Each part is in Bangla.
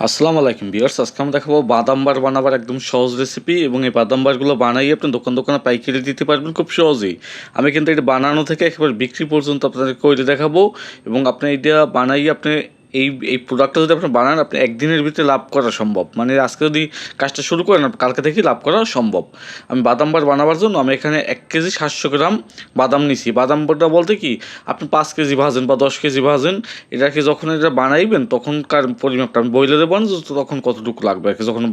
আসসালামু আলাইকুম বিয়ার্স আজকে আমরা দেখাবো বাদাম বার বানাবার একদম সহজ রেসিপি এবং এই বাদাম বারগুলো বানাই আপনি দোকান দোকানে পাইকারি দিতে পারবেন খুব সহজেই। আমি কিন্তু এটা বানানো থেকে একেবারে বিক্রি পর্যন্ত আপনাদের করে দেখাবো এবং আপনি এটা বানাই আপনি এই এই প্রোডাক্টটা যদি আপনি বানান, আপনি একদিনের ভিতরে লাভ করা সম্ভব। মানে আজকে যদি কাজটা শুরু করেন, কালকে থেকেই লাভ করা সম্ভব। আমি বাদাম বার বানাবার জন্য আমি এখানে এক কেজি সাতশো গ্রাম বাদাম নিছি। বাদাম বারটা বলতে কি, আপনি পাঁচ কেজি ভাজেন বা দশ কেজি ভাজেন, এটাকে যখন এটা বানাইবেন, তখনকার পরিমাপটা, আমি বইলে দেবো না তখন কতটুকু লাগবে? আর কি যখন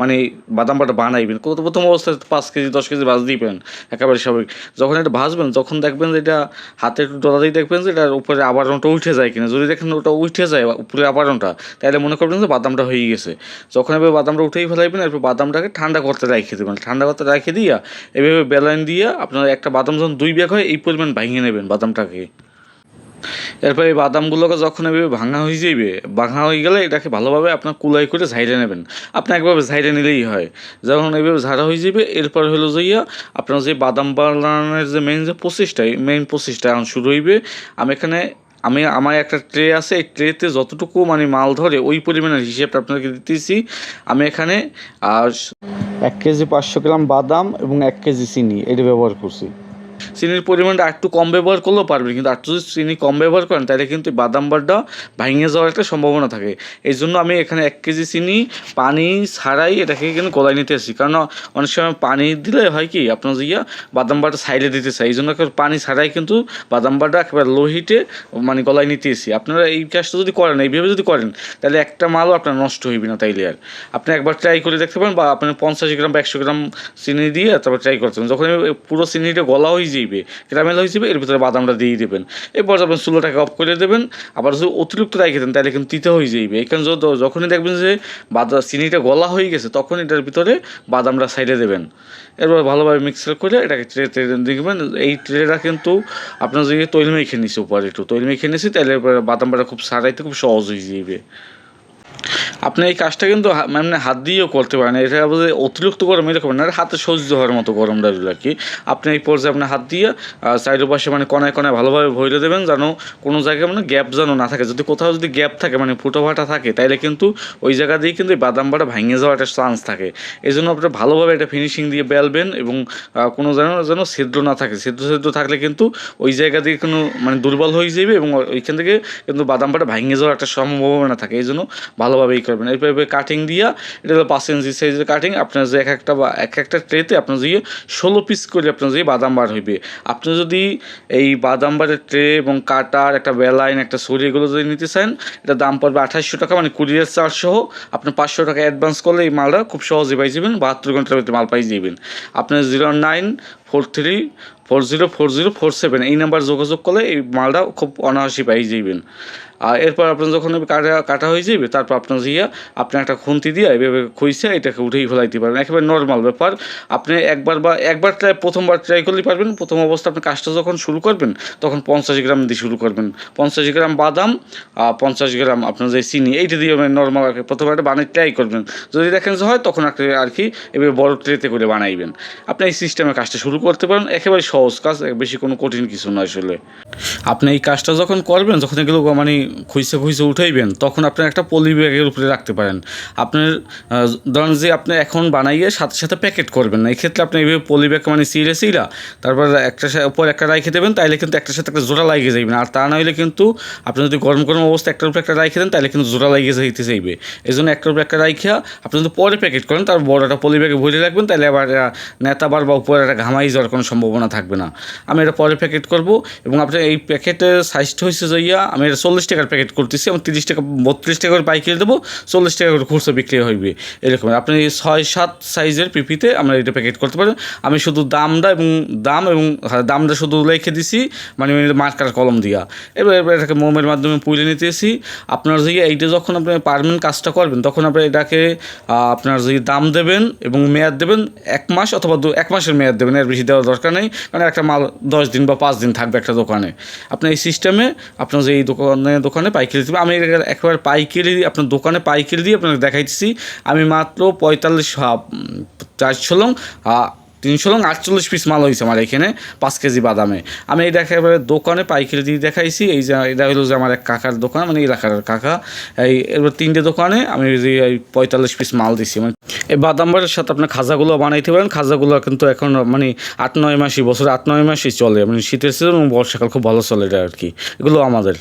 মানে বাদাম বাটা বানাইবেন, কত প্রথম অবস্থায় পাঁচ কেজি, দশ কেজি ভাজ দিবেন, একেবারে স্বাভাবিক। যখন এটা ভাজবেন তখন দেখবেন যে এটা হাতে একটু ডলাতেই দেখবেন যে এটার উপরে আবরণটা উঠে যায় কিনা। যদি দেখেন ওটা উঠে যায় উপরে আবরণটা তাহলে মনে করবেন যে বাদামটা হয়ে গেছে। যখন এবার বাদামটা উঠেই ফেলাইবেন, এরপর বাদামটাকে ঠান্ডা করতে রেখে দেবেন। ঠান্ডা করতে রেখে দিয়া এভাবে বেলাইন দিয়া আপনার একটা বাদাম যখন দুই ব্যাগ হয়, এই পরিমাণ ভাঙিয়ে নেবেন বাদামটাকে। এরপর এই বাদামগুলোকে যখন এভাবে ভাঙা হয়ে যাবে ভাঙা হয়ে গেলে এটাকে ভালোভাবে আপনার কুলাই করে ঝাইড়ে নেবেন। আপনি একভাবে ঝাইড়ে নিলেই হয়। যখন এইভাবে ঝাড়া হয়ে যাবে এরপর হলো যাইয়া আপনার যে বাদাম বানানোর যে মেইন যে প্রসেসটা মেইন প্রসেসটা শুরু হইবে। আমি এখানে আমি, আমার একটা ট্রে আছে, এই ট্রেতে যতটুকু মানে মাল ধরে, ওই পরিমাণের হিসেবটা আপনাকে দিতেছি। আমি এখানে এক কেজি পাঁচশো গ্রাম বাদাম এবং এক কেজি চিনি, এটা ব্যবহার করছি। চিনির পরিমাণটা একটু কম ব্যবহার করলেও পারবেন কিন্তু আর যদি চিনি কম ব্যবহার করেন, তাহলে কিন্তু বাদাম বারটা ভেঙে যাওয়ার একটা সম্ভাবনা থাকে। এই জন্য আমি এখানে এক কেজি চিনি, পানি ছাড়াই এটাকে কিন্তু গলায় নিতে আসি কারণ অনেক সময় পানি দিলে হয় কি, আপনার ইয়া, বাদাম বারটা সাইডে দিতে চাই, এই জন্য পানি ছাড়াই কিন্তু বাদাম বারটা একেবারে লো হিটে মানে গলায় নিতে এসি আপনারা এই কাজটা যদি করেন, এইভাবে যদি করেন, তাহলে একটা মালও আপনার নষ্ট হইবে না তাইলে আর। আপনি একবার ট্রাই করে দেখতে পারেন বা আপনি পঞ্চাশ গ্রাম বা একশো গ্রাম চিনি দিয়ে তারপর ট্রাই করতে পারেন। যখন পুরো চিনিটা গলা হয়ে যাইবে ক্যারামেল হয়ে যাবে, এর ভিতরে বাদামটা দিয়ে দেবেন। এরপর আপনি চুলোটাকে অফ করে দেবেন, আবার যদি অতিরিক্ত রেখে দেন তাহলে কিন্তু তিতে হয়ে যাইবে। এখানে যখনই দেখবেন যে বাদাম চিনিটা গলা হয়ে গেছে তখন এটার ভিতরে বাদামটা সাইডে দেবেন। এরপর ভালোভাবে মিক্সার করে এটাকে ট্রে ট্রে দেখবেন, এই ট্রেটা কিন্তু আপনার যদি তৈল মেখে নিছে উপরে একটু। তৈল মেখে নিছি, তাহলে বাদামটা খুব সারাইতে খুব সহজ হয়ে যাবে আপনি এই কাজটা কিন্তু মানে হাত দিয়েও করতে পারেন। এটা বলতে অতিরিক্ত গরম এরকম না হাতে সহ্য হওয়ার মতো গরম লাগবে আর কি। আপনি এই পর্যায়ে আপনার হাত দিয়ে সাইডের পাশে মানে কনায় কনায় ভালোভাবে ভরে দেবেন যেন কোনো জায়গায় মানে গ্যাপ যেন না থাকে। যদি কোথাও যদি গ্যাপ থাকে মানে ফুটো ফাটা থাকে, তাইলে কিন্তু ওই জায়গা দিয়ে কিন্তু এই বাদাম বাটা ভেঙে যাওয়ার একটা চান্স থাকে। এই জন্য আপনার ভালোভাবে এটা ফিনিশিং দিয়ে বেলবেন এবং কোনো যেন যেন ছিদ্র না থাকে। ছিদ্র ছিদ্র থাকলে কিন্তু ওই জায়গা দিয়ে কোনো মানে দুর্বল হয়ে যাবে এবং ওইখান থেকে কিন্তু বাদাম বাটা ভেঙে যাওয়ার একটা সম্ভাবনা থাকে। এই জন্য ভালোভাবে করবেন। এরপর কাটিং দিয়া, এটা হলো পাঁচ ইঞ্চি সাইজের কাটিং আপনার যে এক একটা বা এক একটা ট্রেতে আপনার যে ষোলো পিস করে আপনার যে বাদাম বার হইবে। আপনি যদি এই বাদাম বারের ট্রে এবং কাটার একটা বেলাইন একটা ছড়ি এগুলো যদি নিতে চান, এটা দাম পড়বে আঠাশশো টাকা মানে কুরিয়ার চার্জ সহ আপনি পাঁচশো টাকা অ্যাডভান্স করলে এই মালটা খুব সহজে পাই যাবেন, বাহাত্তর ঘণ্টার ভিতরে মাল পাই যাবেন। আপনার zero nine four three four zero four zero four seven এই নাম্বার যোগাযোগ করলে এই মালটা খুব অনায়াসই পাই যাবেন আর এরপর আপনার যখন কাটা কাটা হয়ে যাবে, তারপর আপনার জিয়া আপনি একটা খুন্তি দিয়ে এভাবে খুঁজছে এটাকে উঠেই ফেলাইতে পারেন একেবারে নর্মাল ব্যাপার। আপনি একবার বা, একবার ট্রাই প্রথমবার ট্রাই করলেই পারবেন। প্রথম অবস্থা আপনি কাজটা যখন শুরু করবেন, তখন পঞ্চাশ গ্রাম দিয়ে শুরু করবেন। পঞ্চাশ গ্রাম বাদাম, আর পঞ্চাশ গ্রাম আপনার যে চিনি, এইটা দিয়ে নর্মাল আর প্রথমে একটা বানিয়ে ট্রাই করবেন। যদি দেখেন যে হয়, তখন একটা আর কি এভাবে বড় ট্রেতে করে বানাইবেন। আপনি এই সিস্টেমে কাজটা শুরু করতে পারেন। একেবারে সহজ কাজ বেশি কোনো কঠিন কিছু নয় আসলে। আপনি এই কাজটা যখন করবেন, যখন এগুলো মানে খুঁজছে খুঁজছে উঠাইবেন তখন আপনার একটা পলি ব্যাগের উপরে রাখতে পারেন। আপনার ধরেন যে আপনি এখন বানাইয়ে সাথে সাথে প্যাকেট করবেন না এই ক্ষেত্রে আপনি এইভাবে পলি ব্যাগ মানে সিরে সিরা তারপর একটা উপর একটা রাইখে দেবেন তাইলে কিন্তু একটার সাথে একটা জোড়া লাগিয়ে যাইবে না। আর তা না হলে কিন্তু আপনি যদি গরম গরম অবস্থা একটার উপরে একটা রাইখে দেন তাহলে কিন্তু জোড়া লাগিয়ে যাইতে চাইবে। এই জন্য একটার উপরে একটা রাইখা আপনি যদি পরে প্যাকেট করেন তার বড় একটা পলি ব্যাগে ভরে রাখবেন তাহলে আবার আহ, নেতা বার বা উপরে একটা ঘামাই যাওয়ার কোনো সম্ভাবনা থাকবে না। আমি এটা পরে প্যাকেট করব এবং আপনার এই প্যাকেটের সাইজটা হচ্ছে যাইয়া আমি এটা চল্লিশ টাকার প্যাকেট করতেছি আমি তিরিশ টাকা বত্রিশ টাকা করে পাইকারি দেবো চল্লিশ টাকা করে খুচরো বিক্রি হইবে এরকম। আপনি ছয় সাত সাইজের পিপিতে আমরা এটা প্যাকেট করতে পারেন আমি শুধু দামটা এবং দাম এবং হ্যাঁ, দামটা শুধু লিখে দিছি মানে মার্কার কলম দিয়া। এবার এবার এটাকে মোমের মাধ্যমে পুলে নিতেছি। আপনার যে এইটা যখন আপনি পারবেন কাজটা করবেন তখন আপনি এটাকে আপনার যে দাম দেবেন এবং মেয়াদ দেবেন এক মাস অথবা দু এক মাসের মেয়াদ দেবেন এর বেশি দেওয়ার দরকার নেই। কারণ একটা মাল দশ দিন বা পাঁচ দিন থাকবে একটা দোকানে। আপনার এই সিস্টেমে আপনার যে এই দোকানে দোকানে পাইকারি দেবেন আমি একেবারে পাইকারি আপনার দোকানে পাইকারি দিয়ে আপনাকে দেখাইতেছি। আমি মাত্র পঁয়তাল্লিশ চারশো লং তিনশো লং, আটচল্লিশ পিস মাল হয়েছে আমার এখানে, পাঁচ কেজি বাদামে। আমি এটা এবারে দোকানে পাইকারি দিয়ে দেখাইছি। এই যে, এটা হলো যে আমার এক কাকার দোকান মানে এলাকার কাকা। এই এবার তিনটে দোকানে আমি এই পঁয়তাল্লিশ পিস মাল দিছি। মানে এই বাদাম বাড়ির সাথে আপনার খাজাগুলো বানাইতে পারেন। খাজাগুলো কিন্তু এখন মানে আট, নয় মাসই, বছরে আট, নয় মাসই চলে। মানে শীতের সিজন এবং বর্ষাকাল খুব ভালো চলে এটা আর কি। এগুলো আমাদের।